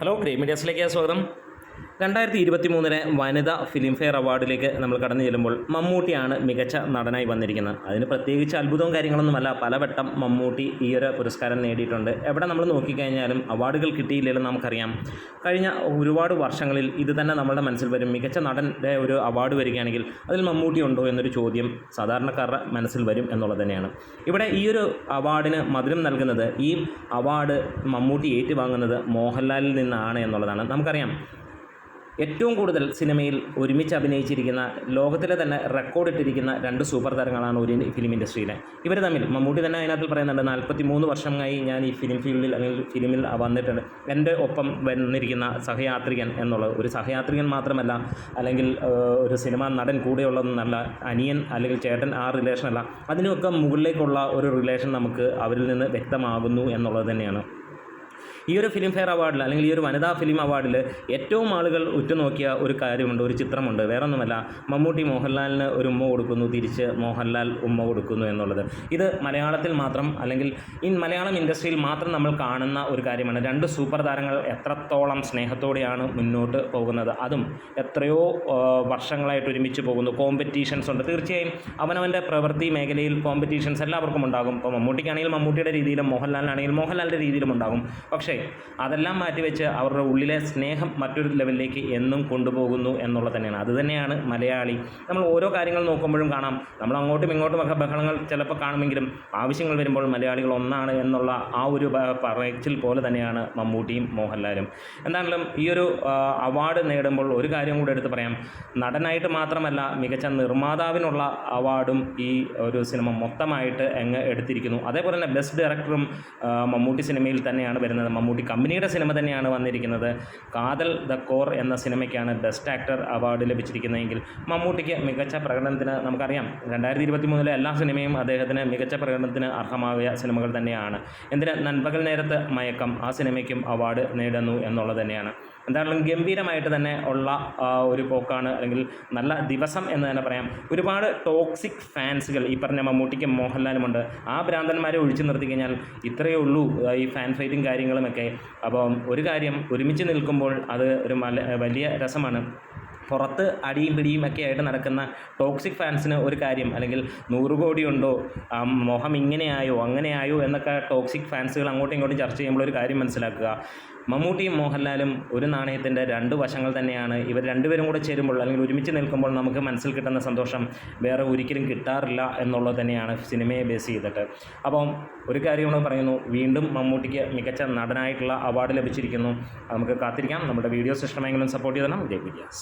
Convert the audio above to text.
Hello grey മീഡിയാസിലേക്ക് സ്വാഗതം. രണ്ടായിരത്തി ഇരുപത്തി മൂന്നിലെ വനിതാ ഫിലിംഫെയർ അവാർഡിലേക്ക് നമ്മൾ കടന്നു ചെല്ലുമ്പോൾ മമ്മൂട്ടിയാണ് മികച്ച നടനായി വന്നിരിക്കുന്നത്. അതിന് പ്രത്യേകിച്ച് അത്ഭുതവും കാര്യങ്ങളൊന്നുമല്ല പലവട്ടം മമ്മൂട്ടി ഈ ഒരു പുരസ്കാരം നേടിയിട്ടുണ്ട്. എവിടെ നമ്മൾ നോക്കിക്കഴിഞ്ഞാലും അവാർഡുകൾ കിട്ടിയില്ലെങ്കിലും നമുക്കറിയാം. കഴിഞ്ഞ ഒരുപാട് വർഷങ്ങളിൽ ഇത് തന്നെ നമ്മുടെ മനസ്സിൽ വരും. മികച്ച നടന്റെ ഒരു അവാർഡ് വരികയാണെങ്കിൽ അതിൽ മമ്മൂട്ടി ഉണ്ടോ എന്നൊരു ചോദ്യം സാധാരണക്കാരുടെ മനസ്സിൽ വരും എന്നുള്ളത് തന്നെയാണ്. ഇവിടെ ഈ ഒരു അവാർഡിന് മധുരം നൽകുന്നത് ഈ അവാർഡ് മമ്മൂട്ടി ഏറ്റുവാങ്ങുന്നത് മോഹൻലാലിൽ നിന്നാണ് എന്നുള്ളതാണ്. നമുക്കറിയാം ഏറ്റവും കൂടുതൽ സിനിമയിൽ ഒരുമിച്ച് അഭിനയിച്ചിരിക്കുന്ന ലോകത്തിലെ തന്നെ റെക്കോർഡ് ഇട്ടിരിക്കുന്ന രണ്ട് സൂപ്പർ താരങ്ങളാണ് ഒരു ഫിലിം ഇൻഡസ്ട്രിയിലെ. ഇവർ തമ്മിൽ മമ്മൂട്ടി തന്നെ അതിനകത്ത് പറയുന്നുണ്ട് നാൽപ്പത്തി മൂന്ന് വർഷമായി ഞാൻ ഈ ഫിലിം ഫീൽഡിൽ അല്ലെങ്കിൽ ഫിലിമിൽ വന്നിട്ടുണ്ട്. എന്റെ ഒപ്പം വന്നിരിക്കുന്ന സഹയാത്രികൻ എന്നുള്ളത് ഒരു സഹയാത്രികൻ മാത്രമല്ല അല്ലെങ്കിൽ ഒരു സിനിമാ നടൻ കൂടെയുള്ളതെന്നല്ല അനിയൻ അല്ലെങ്കിൽ ചേട്ടൻ ആ റിലേഷനല്ല അതിനൊക്കെ മുകളിലേക്കുള്ള ഒരു റിലേഷൻ നമുക്ക് അവരിൽ നിന്ന് വ്യക്തമാകുന്നു എന്നുള്ളത് തന്നെയാണ്. ഈ ഒരു ഫിലിം ഫെയർ അവാർഡിൽ അല്ലെങ്കിൽ ഈ ഒരു വനിതാ ഫിലിം അവാർഡിൽ ഏറ്റവും ആളുകൾ ഉറ്റുനോക്കിയ ഒരു കാര്യമുണ്ട് ഒരു ചിത്രമുണ്ട്. വേറൊന്നുമല്ല മമ്മൂട്ടി മോഹൻലാലിന് ഒരു ഉമ്മ കൊടുക്കുന്നു തിരിച്ച് മോഹൻലാൽ ഉമ്മ കൊടുക്കുന്നു എന്നുള്ളത്. ഇത് മലയാളത്തിൽ മാത്രം അല്ലെങ്കിൽ ഇൻ മലയാളം ഇൻഡസ്ട്രിയിൽ മാത്രം നമ്മൾ കാണുന്ന ഒരു കാര്യമാണ്. രണ്ട് സൂപ്പർ താരങ്ങൾ എത്രത്തോളം സ്നേഹത്തോടെയാണ് മുന്നോട്ട് പോകുന്നത്. അതും എത്രയോ വർഷങ്ങളായിട്ട് ഒരുമിച്ച് പോകുന്നു. കോമ്പറ്റീഷൻസ് ഉണ്ട്. തീർച്ചയായും അവനവന്റെ പ്രവൃത്തി മേഖലയിൽ കോമ്പറ്റീഷൻസ് എല്ലാവർക്കും ഉണ്ടാകും. ഇപ്പോൾ മമ്മൂട്ടിക്കാണെങ്കിൽ മമ്മൂട്ടിയുടെ രീതിയിലും മോഹൻലാലിനാണെങ്കിൽ മോഹൻലാലിന്റെ രീതിയിലും ഉണ്ടാകും. പക്ഷേ അതെല്ലാം മാറ്റിവെച്ച് അവരുടെ ഉള്ളിലെ സ്നേഹം മറ്റൊരു ലെവലിലേക്ക് എന്നും കൊണ്ടുപോകുന്നു എന്നുള്ളത് തന്നെയാണ്. അതുതന്നെയാണ് മലയാളി. നമ്മൾ ഓരോ കാര്യങ്ങൾ നോക്കുമ്പോഴും കാണാം. നമ്മൾ അങ്ങോട്ടും ഇങ്ങോട്ടും ഒക്കെ ബഹളങ്ങൾ ചിലപ്പോൾ കാണുമെങ്കിലും ആവശ്യങ്ങൾ വരുമ്പോൾ മലയാളികൾ ഒന്നാണ് എന്നുള്ള ആ ഒരു പറച്ചിൽ പോലെ തന്നെയാണ് മമ്മൂട്ടിയും മോഹൻലാലും. എന്താണെങ്കിലും ഈ ഒരു അവാർഡ് നേടുമ്പോൾ ഒരു കാര്യം കൂടെ എടുത്ത് പറയാം. നടനായിട്ട് മാത്രമല്ല മികച്ച നിർമ്മാതാവിനുള്ള അവാർഡും ഈ ഒരു സിനിമ മൊത്തമായിട്ട് എങ്ങ് എടുത്തിരിക്കുന്നു. അതേപോലെ തന്നെ ബെസ്റ്റ് ഡയറക്ടറും മമ്മൂട്ടി സിനിമയിൽ തന്നെയാണ് വരുന്നത്. മമ്മൂട്ടി കമ്പനിയുടെ സിനിമ തന്നെയാണ് വന്നിരിക്കുന്നത്. കാതൽ ദ കോർ എന്ന സിനിമയ്ക്കാണ് ബെസ്റ്റ് ആക്ടർ അവാർഡ് ലഭിച്ചിരിക്കുന്നതെങ്കിൽ മമ്മൂട്ടിക്ക് മികച്ച പ്രകടനത്തിന് നമുക്കറിയാം. രണ്ടായിരത്തി ഇരുപത്തി മൂന്നിലെ എല്ലാ സിനിമയും അദ്ദേഹത്തിന് മികച്ച പ്രകടനത്തിന് അർഹമായ സിനിമകൾ തന്നെയാണ്. എന്തിന് നൻപകൽ നേരത്ത് മയക്കം ആ സിനിമയ്ക്കും അവാർഡ് നേടുന്നു എന്നുള്ളത് തന്നെയാണ്. എന്തായാലും ഗംഭീരമായിട്ട് തന്നെ ഉള്ള ഒരു പോക്കാണ്. അല്ലെങ്കിൽ നല്ല ദിവസം എന്ന് തന്നെ പറയാം. ഒരുപാട് ടോക്സിക് ഫാൻസുകൾ ഈ പറഞ്ഞ മമ്മൂട്ടിക്കും മോഹൻലാലുമുണ്ട്. ആ ഭ്രാന്തന്മാരെ ഒഴിച്ചു നിർത്തി കഴിഞ്ഞാൽ ഇത്രയേ ഉള്ളൂ ഈ ഫാൻ ഫൈറ്റും കാര്യങ്ങളുമൊക്കെ അപ്പം ഒരു കാര്യം ഒരുമിച്ച് നിൽക്കുമ്പോൾ അത് ഒരു മല വലിയ രസമാണ്. പുറത്ത് അടിയും പിടിയും ഒക്കെ ആയിട്ട് നടക്കുന്ന ടോക്സിക് ഫാൻസിന് ഒരു കാര്യം അല്ലെങ്കിൽ നൂറ് ഉണ്ടോ മോഹം ഇങ്ങനെയായോ അങ്ങനെയായോ എന്നൊക്കെ ടോക്സിക് ഫാൻസുകൾ അങ്ങോട്ടും ഇങ്ങോട്ടും ചർച്ച ചെയ്യുമ്പോൾ ഒരു കാര്യം മനസ്സിലാക്കുക. മമ്മൂട്ടിയും മോഹൻലാലും ഒരു നാണയത്തിന്റെ രണ്ട് വശങ്ങൾ തന്നെയാണ്. ഇവർ രണ്ടുപേരും കൂടെ ചേരുമ്പോൾ അല്ലെങ്കിൽ ഒരുമിച്ച് നിൽക്കുമ്പോൾ നമുക്ക് മനസ്സിൽ കിട്ടുന്ന സന്തോഷം വേറെ ഒരിക്കലും കിട്ടാറില്ല എന്നുള്ളത് തന്നെയാണ് സിനിമയെ ബേസ് ചെയ്തിട്ട്. അപ്പം ഒരു കാര്യം കൂടെ പറയുന്നു വീണ്ടും മമ്മൂട്ടിക്ക് മികച്ച നടനായിട്ടുള്ള അവാർഡ് ലഭിച്ചിരിക്കുന്നു. നമുക്ക് കാത്തിരിക്കാം. നമ്മുടെ വീഡിയോസ് ഇഷ്ടമെങ്കിലും സപ്പോർട്ട് ചെയ്തണം. ജയ് വിദ്യാസ്